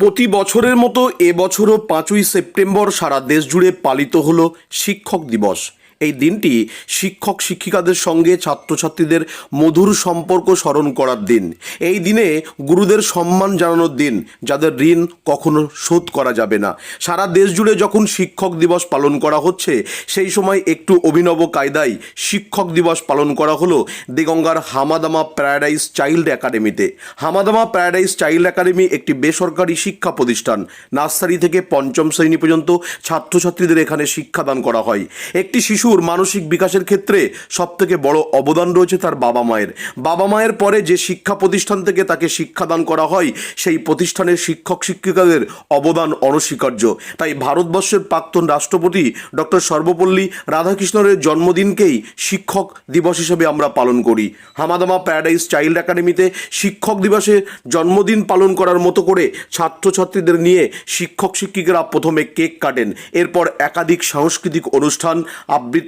প্রতি বছরের মতো এবছরও পাঁচই সেপ্টেম্বর সারা দেশ জুড়ে পালিত হল শিক্ষক দিবস। এই দিনটি শিক্ষক শিক্ষিকাদের সঙ্গে ছাত্রছাত্রীদের মধুর সম্পর্ক স্মরণ করার দিন। এই দিনে গুরুদের সম্মান জানানোর দিন, যাদের ঋণ কখনো শোধ করা যাবে না। সারা দেশ জুড়ে যখন শিক্ষক দিবস পালন করা হচ্ছে, সেই সময় একটু অভিনব কায়দায় শিক্ষক দিবস পালন করা হলো দেগঙ্গার হামাদামা প্যারাডাইস চাইল্ড একাডেমিতে। হামাদামা প্যারাডাইস চাইল্ড একাডেমি একটি বেসরকারি শিক্ষা প্রতিষ্ঠান। নার্সারি থেকে পঞ্চম শ্রেণি পর্যন্ত ছাত্রছাত্রীদের এখানে শিক্ষাদান করা হয়। একটি শিশুর মানসিক বিকাশের ক্ষেত্রে সবথেকে বড় অবদান রয়েছে তার বাবা মায়ের। বাবা মায়ের পরে যে শিক্ষা প্রতিষ্ঠান থেকে তাকে শিক্ষাদান করা হয়, সেই প্রতিষ্ঠানের শিক্ষক শিক্ষিকাদের অবদান অনস্বীকার্য। তাই ভারতবর্ষের প্রাক্তন রাষ্ট্রপতি ডক্টর সর্বপল্লী রাধাকৃষ্ণের জন্মদিনকেই শিক্ষক দিবস হিসেবে আমরা পালন করি। হামাদামা প্যারাডাইস চাইল্ড একাডেমিতে শিক্ষক দিবসে জন্মদিন পালন করার মতো করে ছাত্রছাত্রীদের নিয়ে শিক্ষক শিক্ষিকারা প্রথমে কেক কাটেন। এরপর একাধিক সাংস্কৃতিক অনুষ্ঠান, আবৃত্তি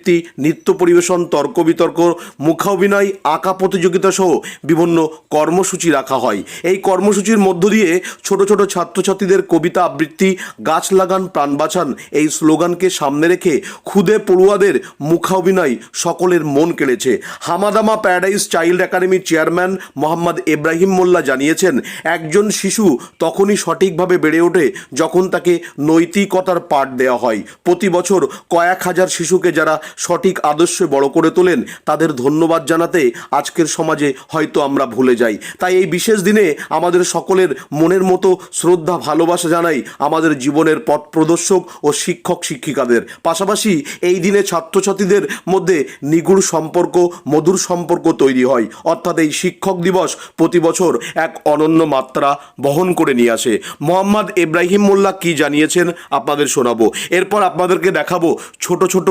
নৃত্য পরিবেশন, তর্ক বিতর্ক মুখাভিনয় আঁকা প্রতিযোগিতা সহ বিভিন্ন কর্মসূচি রাখা হয়। এই কর্মসূচির মধ্য দিয়ে ছোট ছোট ছাত্রছাত্রীদের কবিতা আবৃত্তি, গাছ লাগান, প্রাণ বাঁচান এই স্লোগানকে সামনে রেখে খুদে পড়ুয়াদের মুখাভিনয় সকলের মন কেড়েছে। হামাদামা প্যারাডাইস চাইল্ড একাডেমির চেয়ারম্যান মোহাম্মদ ইব্রাহিম মোল্লা জানিয়েছেন, একজন শিশু তখনই সঠিকভাবে বেড়ে ওঠে যখন তাকে নৈতিকতার পাঠ দেওয়া হয়। প্রতি বছর কয়েক হাজার শিশুকে যারা সঠিক আদর্শে বড় করে তোলেন, তাদের ধন্যবাদ জানাতে আজকের সমাজে হয়তো আমরা ভুলে যাই। তাই এই বিশেষ দিনে আমাদের সকলের মনের মতো শ্রদ্ধা, ভালোবাসা জানাই আমাদের জীবনের পথ প্রদর্শক ও শিক্ষক, শিক্ষিকাদের। পাশাপাশি এই দিনে ছাত্রছাত্রীদের মধ্যে নিগুড় সম্পর্ক, মধুর সম্পর্ক তৈরি হয়। অর্থাৎ এই শিক্ষক দিবস প্রতি বছর এক অনন্য মাত্রা বহন করে নিয়ে আসে। মোহাম্মদ ইব্রাহিম মোল্লা কি জানিয়েছেন আপনাদের শোনাবো। এরপর আপনাদেরকে দেখাবো ছোট ছোট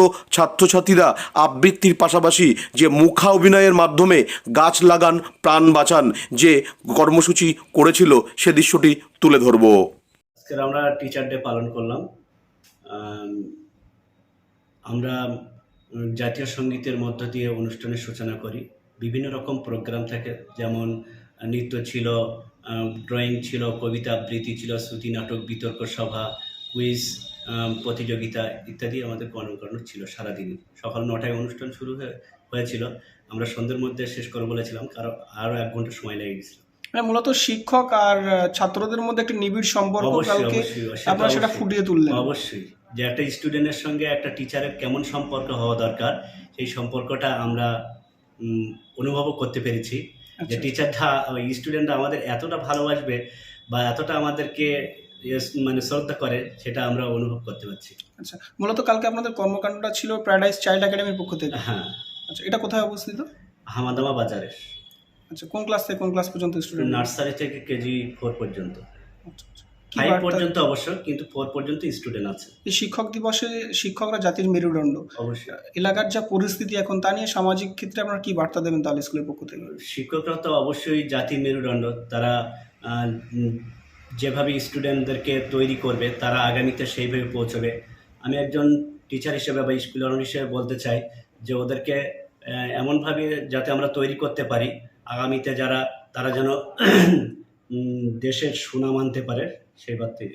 ছাত্রছাত্রীরা আবৃত্তির পাশাপাশি যে মুখা অভিনয়ের মাধ্যমে গাছ লাগান, প্রাণ বাঁচান যে কর্মসূচি করেছিল, সে দৃশ্যটি তুলে ধরবো। আজকের আমরা টিচার ডে পালন করলাম। আমরা জাতীয় সঙ্গীতের মধ্য দিয়ে অনুষ্ঠানের সূচনা করি। বিভিন্ন রকম প্রোগ্রাম থাকে, যেমন নৃত্য ছিল ড্রয়িং ছিল, কবিতা আবৃত্তি ছিল, শ্রুতি নাটক, বিতর্ক সভা, কুইজ প্রতিযোগিতা ইত্যাদি আমাদের কর্মকাণ্ড ছিল সারাদিনই। সকাল নটায় অনুষ্ঠান শুরু হয়ে হয়েছিল। আমরা সন্ধ্যের মধ্যে শেষ করে বলেছিলাম কারণ আরও এক ঘণ্টা সময় লেগে গেছিল। মানে মূলত শিক্ষক আর ছাত্রদের মধ্যে একটা নিবিড় সম্পর্ক কালকে আপনারা সেটা ফুটিয়ে তুললেন। অবশ্যই। যে একটা স্টুডেন্টের সঙ্গে একটা টিচারের কেমন সম্পর্ক হওয়া দরকার সেই সম্পর্কটা আমরা উম, অনুভবও করতে পেরেছি। যে আচ্ছা। টিচারটা ওই স্টুডেন্টরা আমাদের এতটা ভালোবাসবে বা এতটা আমাদেরকে মানে শ্রদ্ধা করে সেটা আমরা অনুভব করতে পারছি। আচ্ছা মূলত কালকে আপনাদের কর্মকাণ্ডটা ছিল প্যারাডাইস চাইল্ড একাডেমির পক্ষ থেকে। হ্যাঁ। আচ্ছা এটা কোথায় অবস্থিত? হামাদামা বাজারে। আচ্ছা কোন ক্লাস থেকে কোন ক্লাস পর্যন্ত স্টুডেন্ট নার্সারি থেকে কেজি ফোর পর্যন্ত। ফাইভ পর্যন্ত অবশ্য কিন্তু ফোর পর্যন্ত স্টুডেন্ট আছে। এই শিক্ষক দিবসে শিক্ষকরা জাতির মেরুদণ্ড। অবশ্যই। এলাকার যা পরিস্থিতি এখন তা নিয়ে সামাজিক ক্ষেত্রে আপনারা কি বার্তা দেবেন তাহলে স্কুলের পক্ষ থেকে? শিক্ষকরা তো অবশ্যই জাতির মেরুদণ্ড। তারা যেভাবে স্টুডেন্টদেরকে তৈরি করবে, তারা আগামীতে সেইভাবে পৌঁছবে। আমি একজন টিচার হিসেবে বা স্কুল অনার হিসেবে বলতে চাই যে ওদেরকে এমনভাবে যাতে আমরা তৈরি করতে পারি, আগামীতে যারা, তারা যেন দেশের সুনাম আনতে পারে, সেই বার্তাই